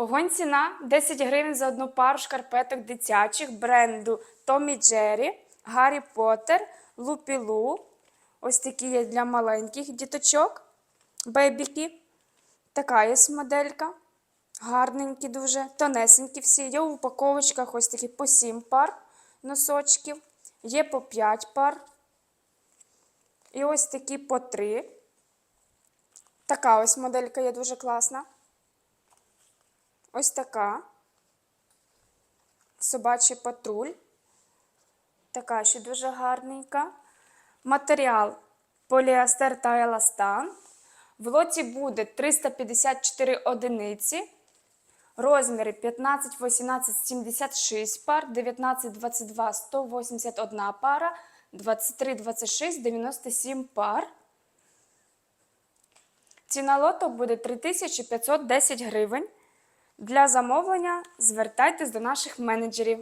Огонь ціна 10 гривень за одну пару шкарпеток дитячих бренду Томі Джері, Гаррі Поттер, Лупілу. Ось такі є для маленьких діточок. Бейбіки. Така є моделька. Гарненькі дуже, тонесенькі всі. Є у упаковочках ось такі по 7 пар носочків. Є по 5 пар. І ось такі по 3. Така ось моделька є дуже класна. Ось така. Собачий патруль. Така ще дуже гарненька. Матеріал поліестер та еластан. В лоті буде 354 одиниці. Розміри 15, 18, 76 пар, 19, 22, 181 пара, 23, 26, 97 пар. Ціна лоту буде 3510 гривень. Для замовлення звертайтесь до наших менеджерів.